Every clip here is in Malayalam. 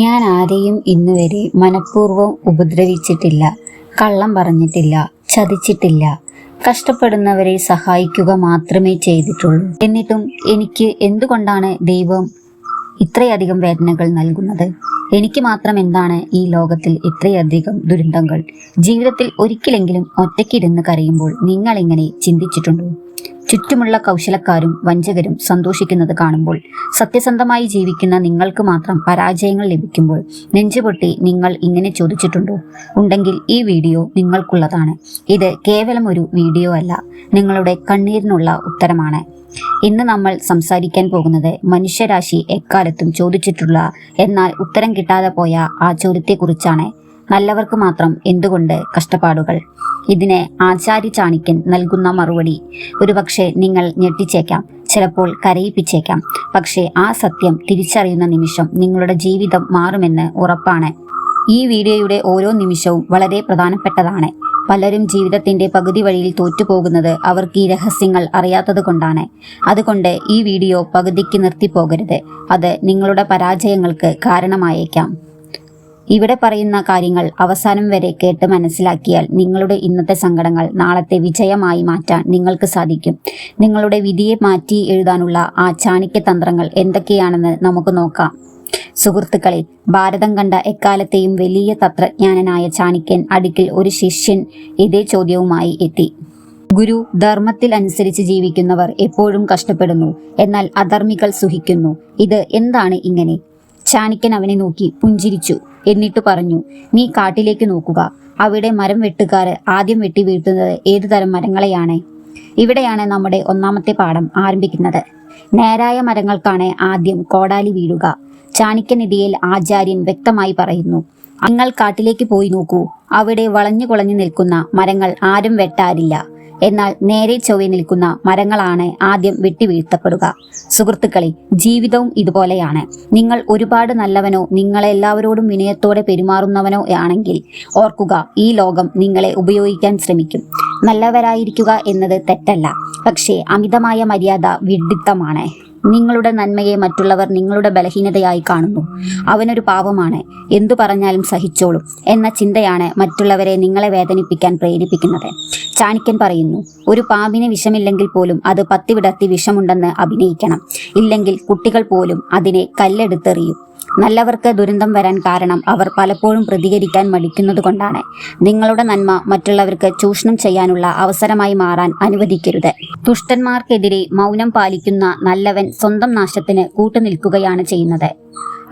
ഞാൻ ആരെയും ഇന്നുവരെ മനഃപൂർവം ഉപദ്രവിച്ചിട്ടില്ല കള്ളം പറഞ്ഞിട്ടില്ല ചതിച്ചിട്ടില്ല. കഷ്ടപ്പെടുന്നവരെ സഹായിക്കുക മാത്രമേ ചെയ്തിട്ടുള്ളൂ. എന്നിട്ടും എനിക്ക് എന്തുകൊണ്ടാണ് ദൈവം ഇത്രയധികം വേദനകൾ നൽകുന്നത്? എനിക്ക് മാത്രം എന്താണ് ഈ ലോകത്തിൽ ഇത്രയധികം ദുരന്തങ്ങൾ? ജീവിതത്തിൽ ഒരിക്കലെങ്കിലും ഒറ്റയ്ക്കിരുന്ന് കരയുമ്പോൾ നിങ്ങൾ എങ്ങനെ ചിന്തിച്ചിട്ടുണ്ടോ? ചുറ്റുമുള്ള കൗശലക്കാരും വഞ്ചകരും സന്തോഷിക്കുന്നത് കാണുമ്പോൾ സത്യസന്ധമായി ജീവിക്കുന്ന നിങ്ങൾക്ക് മാത്രം പരാജയങ്ങൾ ലഭിക്കുമ്പോൾ നെഞ്ചുപൊട്ടി നിങ്ങൾ ഇങ്ങനെ ചോദിച്ചിട്ടുണ്ടോ? ഉണ്ടെങ്കിൽ ഈ വീഡിയോ നിങ്ങൾക്കുള്ളതാണ്. ഇത് കേവലം ഒരു വീഡിയോ അല്ല നിങ്ങളുടെ കണ്ണീരിനുള്ള ഉത്തരമാണ്. ഇന്ന് നമ്മൾ സംസാരിക്കാൻ പോകുന്നത് മനുഷ്യരാശി എക്കാലത്തും ചോദിച്ചിട്ടുള്ള എന്നാൽ ഉത്തരം കിട്ടാതെ പോയ ആ ചോദ്യത്തെക്കുറിച്ചാണ്. നല്ലവർക്ക് മാത്രം എന്തുകൊണ്ട് കഷ്ടപ്പാടുകൾ? ഇതിന് ആചാര്യ ചാണിക്യൻ നൽകുന്ന മറുപടി. ഒരുപക്ഷെ നിങ്ങൾ ഞെട്ടിച്ചേക്കാം ചിലപ്പോൾ കരയിപ്പിച്ചേക്കാം. പക്ഷേ ആ സത്യം തിരിച്ചറിയുന്ന നിമിഷം നിങ്ങളുടെ ജീവിതം മാറുമെന്ന് ഉറപ്പാണ്. ഈ വീഡിയോയുടെ ഓരോ നിമിഷവും വളരെ പ്രധാനപ്പെട്ടതാണ്. പലരും ജീവിതത്തിന്റെ പകുതി വഴിയിൽ തോറ്റുപോകുന്നത് അവർക്ക് ഈ രഹസ്യങ്ങൾ അറിയാത്തത് കൊണ്ടാണ്. അതുകൊണ്ട് ഈ വീഡിയോ പകുതിക്ക് നിർത്തിപ്പോകരുത്. അത് നിങ്ങളുടെ പരാജയങ്ങൾക്ക് കാരണമായേക്കാം. ഇവിടെ പറയുന്ന കാര്യങ്ങൾ അവസാനം വരെ കേട്ട് മനസ്സിലാക്കിയാൽ നിങ്ങളുടെ ഇന്നത്തെ സങ്കടങ്ങൾ നാളത്തെ വിജയമായി മാറ്റാൻ നിങ്ങൾക്ക് സാധിക്കും. നിങ്ങളുടെ വിധിയെ മാറ്റി എഴുതാനുള്ള ആ ചാണിക്യ തന്ത്രങ്ങൾ എന്തൊക്കെയാണെന്ന് നമുക്ക് നോക്കാം. സുഹൃത്തുക്കളെ ഭാരതം കണ്ട എക്കാലത്തെയും വലിയ തത്രജ്ഞാനനായ ചാണിക്യൻ അടുക്കിൽ ഒരു ശിഷ്യൻ ഇതേ ചോദ്യവുമായി എത്തി. ഗുരു ധർമ്മത്തിൽ അനുസരിച്ച് ജീവിക്കുന്നവർ എപ്പോഴും കഷ്ടപ്പെടുന്നു എന്നാൽ അധർമ്മികൾ സുഹിക്കുന്നു ഇത് എന്താണ് ഇങ്ങനെ? ചാണിക്കൻ അവനെ നോക്കി പുഞ്ചിരിച്ചു. എന്നിട്ട് പറഞ്ഞു നീ കാട്ടിലേക്ക് നോക്കുക. അവിടെ മരം വെട്ടുകാർ ആദ്യം വെട്ടി വീഴ്ത്തുന്നത് ഏതു തരം മരങ്ങളെയാണ്? ഇവിടെയാണ് നമ്മുടെ ഒന്നാമത്തെ പാഠം ആരംഭിക്കുന്നത്. നേരായ മരങ്ങൾക്കാണ് ആദ്യം കോടാലി വീഴുക. ചാണിക്യനിധിയിൽ ആചാര്യൻ വ്യക്തമായി പറയുന്നു നിങ്ങൾ കാട്ടിലേക്ക് പോയി നോക്കൂ. അവിടെ വളഞ്ഞു കുളഞ്ഞു നിൽക്കുന്ന മരങ്ങൾ ആരും വെട്ടാറില്ല. എന്നാൽ നേരെ ചൊവ്വെ നിൽക്കുന്ന മരങ്ങളാണ് ആദ്യം വെട്ടിവീഴ്ത്തപ്പെടുക. സുഹൃത്തുക്കളെ ജീവിതവും ഇതുപോലെയാണ്. നിങ്ങൾ ഒരുപാട് നല്ലവനോ നിങ്ങളെല്ലാവരോടും വിനയത്തോടെ പെരുമാറുന്നവനോ ആണെങ്കിൽ ഓർക്കുക ഈ ലോകം നിങ്ങളെ ഉപയോഗിക്കാൻ ശ്രമിക്കും. നല്ലവരായിരിക്കുക എന്നത് തെറ്റല്ല. പക്ഷേ അമിതമായ മര്യാദ വിഡിത്തമാണ് നിങ്ങളുടെ നന്മയെ മറ്റുള്ളവർ നിങ്ങളുടെ ബലഹീനതയായി കാണുന്നു. അവനൊരു പാവമാണ് എന്തു പറഞ്ഞാലും സഹിച്ചോളും എന്ന ചിന്തയാണ് മറ്റുള്ളവരെ നിങ്ങളെ വേദനിപ്പിക്കാൻ പ്രേരിപ്പിക്കുന്നത്. ചാണിക്യൻ പറയുന്നു ഒരു പാമ്പിന് വിഷമില്ലെങ്കിൽ പോലും അത് പത്തി വിടർത്തി വിഷമുണ്ടെന്ന് അഭിനയിക്കണം. ഇല്ലെങ്കിൽ കുട്ടികൾ പോലും അതിനെ കല്ലെടുത്തെറിയും. നല്ലവർക്ക് ദുരന്തം വരാൻ കാരണം അവർ പലപ്പോഴും പ്രതികരിക്കാൻ മടിക്കുന്നത് കൊണ്ടാണ്. നിങ്ങളുടെ നന്മ മറ്റുള്ളവർക്ക് ചൂഷണം ചെയ്യാനുള്ള അവസരമായി മാറാൻ അനുവദിക്കരുത്. ദുഷ്ടന്മാർക്കെതിരെ മൗനം പാലിക്കുന്ന നല്ലവൻ സ്വന്തം നാശത്തിന് കൂട്ടുനിൽക്കുകയാണ് ചെയ്യുന്നത്.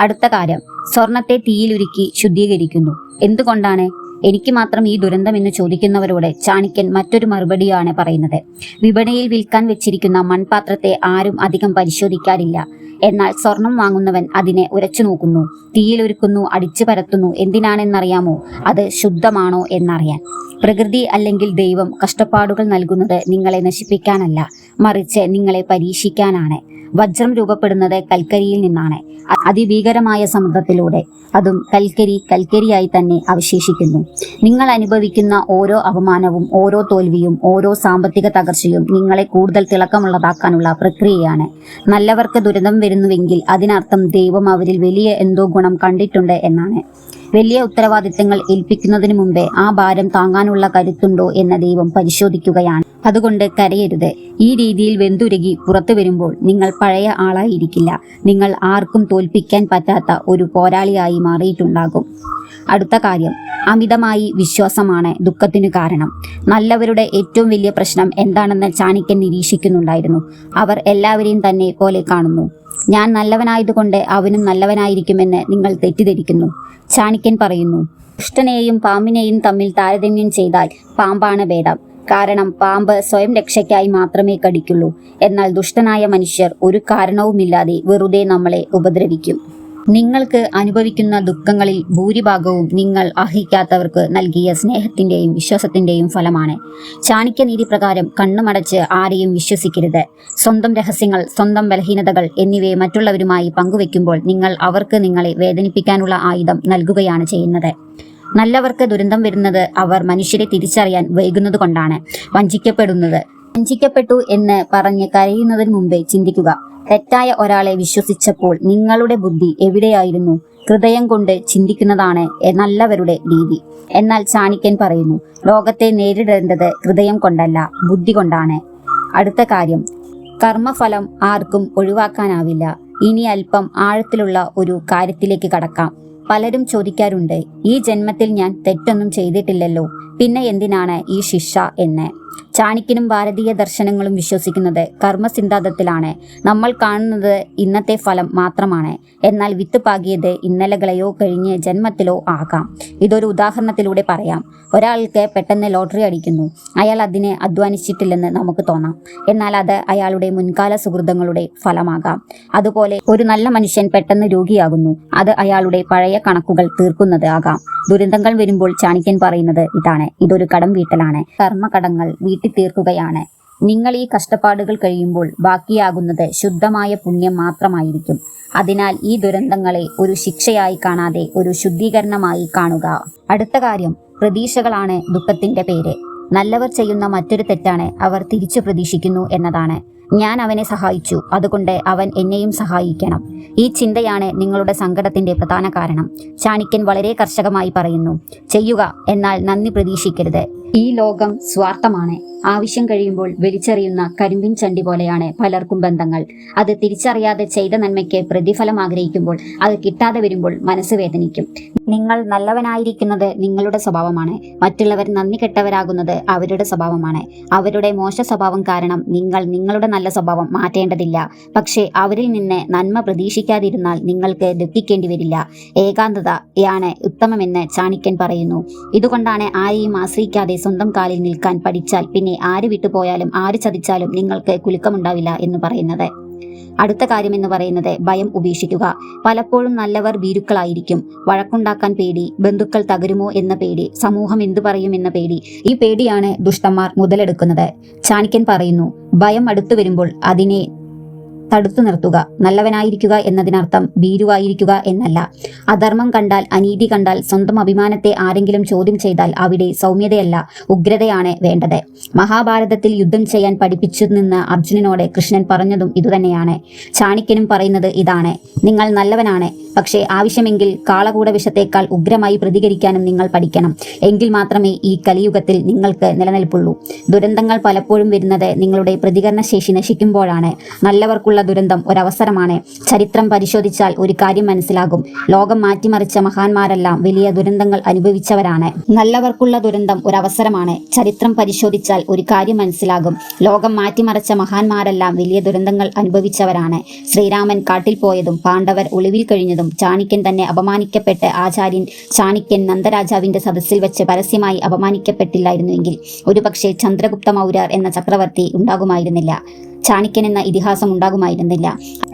അടുത്ത കാര്യം സ്വർണത്തെ തീയിലുരുക്കി ശുദ്ധീകരിക്കുന്നു. എന്തുകൊണ്ടാണ്? എനിക്ക് മാത്രം ഈ ദുരന്തം എന്ന് ചോദിക്കുന്നവരോട് ചാണിക്കൻ മറ്റൊരു മറുപടിയാണ് പറയുന്നത്. വിപണിയിൽ വിൽക്കാൻ വെച്ചിരിക്കുന്ന മൺപാത്രത്തെ ആരും അധികം പരിശോധിക്കാറില്ല. എന്നാൽ സ്വർണം വാങ്ങുന്നവൻ അതിനെ ഉരച്ചു നോക്കുന്നു തീയിലൊരുക്കുന്നു അടിച്ചു പരത്തുന്നു. എന്തിനാണെന്നറിയാമോ? അത് ശുദ്ധമാണോ എന്നറിയാൻ. പ്രകൃതി അല്ലെങ്കിൽ ദൈവം കഷ്ടപ്പാടുകൾ നൽകുന്നത് നിങ്ങളെ നശിപ്പിക്കാനല്ല മറിച്ച് നിങ്ങളെ പരീക്ഷിക്കാനാണ്. വജ്രം രൂപപ്പെടുന്നത് കൽക്കരിയിൽ നിന്നാണ്. അതിഭീകരമായ സമുദ്രത്തിലൂടെ അതും കൽക്കരി കൽക്കരിയായി തന്നെ അവശേഷിക്കുന്നു. നിങ്ങൾ അനുഭവിക്കുന്ന ഓരോ അപമാനവും ഓരോ തോൽവിയും ഓരോ സാമ്പത്തിക തകർച്ചയും നിങ്ങളെ കൂടുതൽ തിളക്കമുള്ളതാക്കാനുള്ള പ്രക്രിയയാണ്. നല്ലവർക്ക് ദുരിതം വരുന്നുവെങ്കിൽ അതിനർത്ഥം ദൈവം അവരിൽ വലിയ എന്തോ ഗുണം കണ്ടിട്ടുണ്ട് എന്നാണ്. വലിയ ഉത്തരവാദിത്തങ്ങൾ ഏൽപ്പിക്കുന്നതിന് മുമ്പേ ആ ഭാരം താങ്ങാനുള്ള കരുത്തുണ്ടോ എന്ന ദൈവം പരിശോധിക്കുകയാണ്. അതുകൊണ്ട് കരയരുത്. ഈ രീതിയിൽ വെന്തുരുകി പുറത്തു വരുമ്പോൾ നിങ്ങൾ പഴയ ആളായിരിക്കില്ല. നിങ്ങൾ ആർക്കും തോൽപ്പിക്കാൻ പറ്റാത്ത ഒരു പോരാളിയായി മാറിയിട്ടുണ്ടാകും. അടുത്ത കാര്യം അമിതമായി വിശ്വാസമാണ് ദുഃഖത്തിനു കാരണം. നല്ലവരുടെ ഏറ്റവും വലിയ പ്രശ്നം എന്താണെന്ന് ചാണിക്യൻ നിരീക്ഷിക്കുന്നുണ്ടായിരുന്നു. അവർ എല്ലാവരെയും തന്നെ പോലെ കാണുന്നു. ഞാൻ നല്ലവനായതുകൊണ്ട് അവനും നല്ലവനായിരിക്കുമെന്ന് നിങ്ങൾ തെറ്റിദ്ധരിക്കുന്നു. ചാണിക്യൻ പറയുന്നു ദുഷ്ടനെയും പാമ്പിനെയും തമ്മിൽ താരതമ്യം ചെയ്താൽ പാമ്പാണ് ഭേദം. കാരണം പാമ്പ് സ്വയം രക്ഷയ്ക്കായി മാത്രമേ കടിക്കുള്ളൂ. എന്നാൽ ദുഷ്ടനായ മനുഷ്യർ ഒരു കാരണവുമില്ലാതെ വെറുതെ നമ്മളെ ഉപദ്രവിക്കും. നിങ്ങൾക്ക് അനുഭവിക്കുന്ന ദുഃഖങ്ങളിൽ ഭൂരിഭാഗവും നിങ്ങൾ അർഹിക്കാത്തവർക്ക് നൽകിയ സ്നേഹത്തിന്റെയും വിശ്വാസത്തിന്റെയും ഫലമാണ്. ചാണിക്യനീതി പ്രകാരം കണ്ണുമടച്ച് ആരെയും വിശ്വസിക്കരുത്. സ്വന്തം രഹസ്യങ്ങൾ സ്വന്തം ബലഹീനതകൾ എന്നിവയെ മറ്റുള്ളവരുമായി പങ്കുവെക്കുമ്പോൾ നിങ്ങൾ അവർക്ക് നിങ്ങളെ വേദനിപ്പിക്കാനുള്ള ആയുധം നൽകുകയാണ് ചെയ്യുന്നത്. നല്ലവർക്ക് ദുരന്തം വരുന്നത് അവർ മനുഷ്യരെ തിരിച്ചറിയാൻ വൈകുന്നത് കൊണ്ടാണ്. വഞ്ചിക്കപ്പെടുന്നത്. വഞ്ചിക്കപ്പെട്ടു എന്ന് പറഞ്ഞ് കരയുന്നതിന് മുമ്പേ ചിന്തിക്കുക. തെറ്റായ ഒരാളെ വിശ്വസിച്ചപ്പോൾ നിങ്ങളുടെ ബുദ്ധി എവിടെയായിരുന്നു? ഹൃദയം കൊണ്ട് ചിന്തിക്കുന്നതാണ് നല്ലവരുടെ രീതി. എന്നാൽ ചാണിക്യൻ പറയുന്നു ലോകത്തെ നേരിടേണ്ടത് ഹൃദയം കൊണ്ടല്ല ബുദ്ധി കൊണ്ടാണ്. അടുത്ത കാര്യം കർമ്മഫലം ആർക്കും ഒഴിവാക്കാനാവില്ല. ഇനി അല്പം ആഴത്തിലുള്ള ഒരു കാര്യത്തിലേക്ക് കടക്കാം. പലരും ചോദിക്കാറുണ്ട് ഈ ജന്മത്തിൽ ഞാൻ തെറ്റൊന്നും ചെയ്തിട്ടില്ലല്ലോ. പിന്നെ എന്തിനാണ് ഈ ശിക്ഷ എന്ന്? ചാണിക്യനും ഭാരതീയ ദർശനങ്ങളും വിശ്വസിക്കുന്നത് കർമ്മസിദ്ധാന്തത്തിലാണ്. നമ്മൾ കാണുന്നത് ഇന്നത്തെ ഫലം മാത്രമാണ്. എന്നാൽ വിത്ത് പാകിയത് ഇന്നലകളെയോ കഴിഞ്ഞ ജന്മത്തിലോ ആകാം. ഇതൊരു ഉദാഹരണത്തിലൂടെ പറയാം. ഒരാൾക്ക് പെട്ടെന്ന് ലോട്ടറി അടിക്കുന്നു. അയാൾ അതിനെ അധ്വാനിച്ചിട്ടില്ലെന്ന് നമുക്ക് തോന്നാം. എന്നാൽ അത് അയാളുടെ മുൻകാല സുഹൃതങ്ങളുടെ ഫലമാകാം. അതുപോലെ ഒരു നല്ല മനുഷ്യൻ പെട്ടെന്ന് രോഗിയാകുന്നു. അത് അയാളുടെ പഴയ കണക്കുകൾ തീർക്കുന്നത് ആകാം. ദുരന്തങ്ങൾ വരുമ്പോൾ ചാണിക്യൻ പറയുന്നത് ഇതാണ്. ഇതൊരു കടം വീട്ടലാണ്. കർമ്മകടങ്ങൾ വീട്ടി തീർക്കുകയാണ്. നിങ്ങൾ ഈ കഷ്ടപ്പാടുകൾ കഴിയുമ്പോൾ ബാക്കിയാകുന്നത് ശുദ്ധമായ പുണ്യം മാത്രമായിരിക്കും. അതിനാൽ ഈ ദുരന്തങ്ങളെ ഒരു ശിക്ഷയായി കാണാതെ ഒരു ശുദ്ധീകരണമായി കാണുക. അടുത്ത കാര്യം പ്രതീക്ഷകളാണ് ദുഃഖത്തിന്റെ പേര്. നല്ലവർ ചെയ്യുന്ന മറ്റൊരു തെറ്റാണ് അവർ തിരിച്ചു പ്രതീക്ഷിക്കുന്നു എന്നതാണ്. ഞാൻ അവനെ സഹായിച്ചു അതുകൊണ്ട് അവൻ എന്നെയും സഹായിക്കണം. ഈ ചിന്തയാണ് നിങ്ങളുടെ സങ്കടത്തിന്റെ പ്രധാന കാരണം. ചാണിക്യൻ വളരെ കർഷകമായി പറയുന്നു ചെയ്യുക എന്നാൽ നന്ദി പ്രതീക്ഷിക്കരുത്. ഈ ലോകം സ്വാർത്ഥമാണ്. ആവശ്യം കഴിയുമ്പോൾ വലിച്ചെറിയുന്ന കരിമ്പിൻ ചണ്ടി പോലെയാണ് പലർക്കും ബന്ധങ്ങൾ. അത് തിരിച്ചറിയാതെ ചെയ്ത നന്മയ്ക്ക് പ്രതിഫലം ആഗ്രഹിക്കുമ്പോൾ അത് കിട്ടാതെ വരുമ്പോൾ മനസ്സ് വേദനിക്കും. നിങ്ങൾ നല്ലവനായിരിക്കുന്നത് നിങ്ങളുടെ സ്വഭാവമാണ്. മറ്റുള്ളവർ നന്ദി കെട്ടവരാകുന്നത് അവരുടെ സ്വഭാവമാണ്. അവരുടെ മോശ സ്വഭാവം കാരണം നിങ്ങൾ നിങ്ങളുടെ നല്ല സ്വഭാവം മാറ്റേണ്ടതില്ല. പക്ഷേ അവരിൽ നിന്ന് നന്മ പ്രതീക്ഷിക്കാതിരുന്നാൽ നിങ്ങൾക്ക് ദുഃഖിക്കേണ്ടി വരില്ല. ഏകാന്തതയാണ് ഉത്തമമെന്ന് ചാണിക്യൻ പറയുന്നു. ഇതുകൊണ്ടാണ് ആരെയും ആശ്രയിക്കാതെ സ്വന്തം കാലിൽ നിൽക്കാൻ പഠിച്ചാൽ പിന്നെ ആര് വിട്ടുപോയാലും ആര് ചതിച്ചാലും നിങ്ങൾക്ക് കുലുക്കമുണ്ടാവില്ല എന്ന് പറയുന്നത്. അടുത്ത കാര്യം എന്ന് പറയുന്നത് ഭയം ഉപേക്ഷിക്കുക. പലപ്പോഴും നല്ലവർ ഭീരുക്കളായിരിക്കും. വഴക്കുണ്ടാക്കാൻ പേടി ബന്ധുക്കൾ തകരുമോ എന്ന പേടി സമൂഹം എന്തു പറയും എന്ന പേടി ഈ പേടിയാണ് ദുഷ്ടന്മാർ മുതലെടുക്കുന്നത്. ചാണിക്യൻ പറയുന്നു ഭയം അടുത്തു വരുമ്പോൾ അതിനെ തടുത്തു നിർത്തുക. നല്ലവനായിരിക്കുക എന്നതിനർത്ഥം ഭീരുവായിരിക്കുക എന്നല്ല. അധർമ്മം കണ്ടാൽ അനീതി കണ്ടാൽ സ്വന്തം അഭിമാനത്തെ ആരെങ്കിലും ചോദ്യം ചെയ്താൽ അവിടെ സൗമ്യതയല്ല ഉഗ്രതയാണ് വേണ്ടത്. മഹാഭാരതത്തിൽ യുദ്ധം ചെയ്യാൻ പഠിപ്പിച്ചു നിന്ന് അർജുനനോട് കൃഷ്ണൻ പറഞ്ഞതും ഇതുതന്നെയാണ്. ചാണിക്യനും പറയുന്നത് ഇതാണ് നിങ്ങൾ നല്ലവനാണ് പക്ഷേ ആവശ്യമെങ്കിൽ കാളകൂട വിഷത്തേക്കാൾ ഉഗ്രമായി പ്രതികരിക്കാനും നിങ്ങൾ പഠിക്കണം. എങ്കിൽ മാത്രമേ ഈ കലിയുഗത്തിൽ നിങ്ങൾക്ക് നിലനിൽപ്പുള്ളൂ. ദുരന്തങ്ങൾ പലപ്പോഴും വരുന്നത് നിങ്ങളുടെ പ്രതികരണ ശേഷി നശിക്കുമ്പോഴാണ്. നല്ലവർക്കുള്ള ദുരന്തം ഒരവസരമാണ്. ചരിത്രം പരിശോധിച്ചാൽ ഒരു കാര്യം മനസ്സിലാകും. ലോകം മാറ്റിമറിച്ച മഹാന്മാരെല്ലാം വലിയ ദുരന്തങ്ങൾ അനുഭവിച്ചവരാണ്. നല്ലവർക്കുള്ള ദുരന്തം ഒരവസരമാണ്. ചരിത്രം പരിശോധിച്ചാൽ ഒരു കാര്യം മനസ്സിലാകും. ലോകം മാറ്റിമറിച്ച മഹാന്മാരെല്ലാം വലിയ ദുരന്തങ്ങൾ അനുഭവിച്ചവരാണ്. ശ്രീരാമൻ കാട്ടിൽ പോയതും പാണ്ഡവർ ഒളിവിൽ കഴിഞ്ഞതും ചാണിക്യൻ തന്നെ അപമാനിക്കപ്പെട്ട് ആചാര്യൻ ചാണിക്യൻ നന്ദരാജാവിന്റെ സദസ്സിൽ വെച്ച് പരസ്യമായി അപമാനിക്കപ്പെട്ടില്ലായിരുന്നുവെങ്കിൽ ഒരുപക്ഷെ ചന്ദ്രഗുപ്ത മൗര്യർ എന്ന ചക്രവർത്തി ഉണ്ടാകുമായിരുന്നില്ല. ചാണിക്യൻ എന്ന ഇതിഹാസം ഉണ്ടാകുമായിരുന്നില്ല.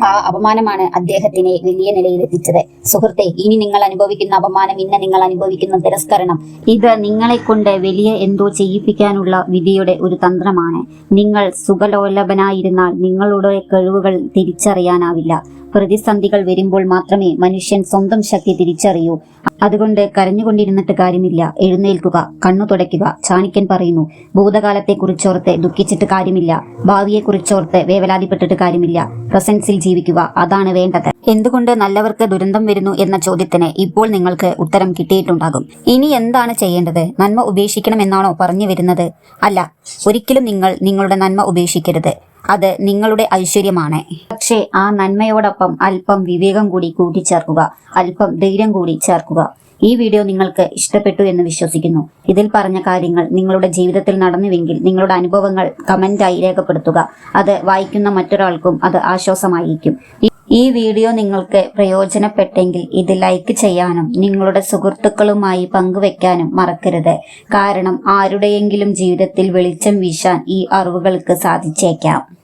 ആ അപമാനമാണ് അദ്ദേഹത്തിനെ വലിയ നിലയിൽ എത്തിച്ചത്. സുഹൃത്തെ ഇനി നിങ്ങൾ അനുഭവിക്കുന്ന അപമാനം ഇന്ന് നിങ്ങൾ അനുഭവിക്കുന്ന തിരസ്കരണം. ഇത് നിങ്ങളെ കൊണ്ട് വലിയ എന്തോ ചെയ്യിപ്പിക്കാനുള്ള വിധിയുടെ ഒരു തന്ത്രമാണ്. നിങ്ങൾ സുഖലോലഭനായിരുന്നാൽ നിങ്ങളുടെ കഴിവുകൾ തിരിച്ചറിയാനാവില്ല. പ്രതിസന്ധികൾ വരുമ്പോൾ മാത്രമേ മനുഷ്യൻ സ്വന്തം ശക്തി തിരിച്ചറിയൂ. അതുകൊണ്ട് കരഞ്ഞുകൊണ്ടിരുന്നിട്ട് കാര്യമില്ല. എഴുന്നേൽക്കുക കണ്ണു തുടയ്ക്കുക ചാണിക്യൻ പറയുന്നു. ഭൂതകാലത്തെക്കുറിച്ചോർത്ത് ദുഃഖിച്ചിട്ട് കാര്യമില്ല. ഭാവിയെക്കുറിച്ചോർത്ത് വേവലാതിപ്പെട്ടിട്ട് കാര്യമില്ല. പ്രസൻസിൽ ജീവിക്കുക അതാണ് വേണ്ടത്. എന്തുകൊണ്ട് നല്ലവർക്ക് ദുരന്തം വരുന്നു എന്ന ചോദ്യത്തിന് ഇപ്പോൾ നിങ്ങൾക്ക് ഉത്തരം കിട്ടിയിട്ടുണ്ടാകും. ഇനി എന്താണ് ചെയ്യേണ്ടത്? നന്മ ഉപേക്ഷിക്കണമെന്നാണോ പറഞ്ഞു വരുന്നത്? അല്ല ഒരിക്കലും നിങ്ങൾ നിങ്ങളുടെ നന്മ ഉപേക്ഷിക്കരുത്. അത് നിങ്ങളുടെ ഐശ്വര്യമാണ്. പക്ഷേ ആ നന്മയോടൊപ്പം അല്പം വിവേകം കൂടി കൂട്ടിച്ചേർക്കുക. അല്പം ധൈര്യം കൂടി ചേർക്കുക. ഈ വീഡിയോ നിങ്ങൾക്ക് ഇഷ്ടപ്പെട്ടു എന്ന് വിശ്വസിക്കുന്നു. ഇതിൽ പറഞ്ഞ കാര്യങ്ങൾ നിങ്ങളുടെ ജീവിതത്തിൽ നടന്നുവെങ്കിൽ നിങ്ങളുടെ അനുഭവങ്ങൾ കമന്റായി രേഖപ്പെടുത്തുക. അത് വായിക്കുന്ന മറ്റൊരാൾക്കും അത് ആശ്വാസമായിരിക്കും. ഈ- വീഡിയോ നിങ്ങൾക്ക് പ്രയോജനപ്പെട്ടെങ്കിൽ ഇത് ലൈക്ക് ചെയ്യാനും നിങ്ങളുടെ സുഹൃത്തുക്കളുമായി പങ്കുവെക്കാനും മറക്കരുത്. കാരണം ആരുടെയെങ്കിലും ജീവിതത്തിൽ വെളിച്ചം വീശാൻ ഈ അറിവുകൾക്ക് സാധിച്ചേക്കാം.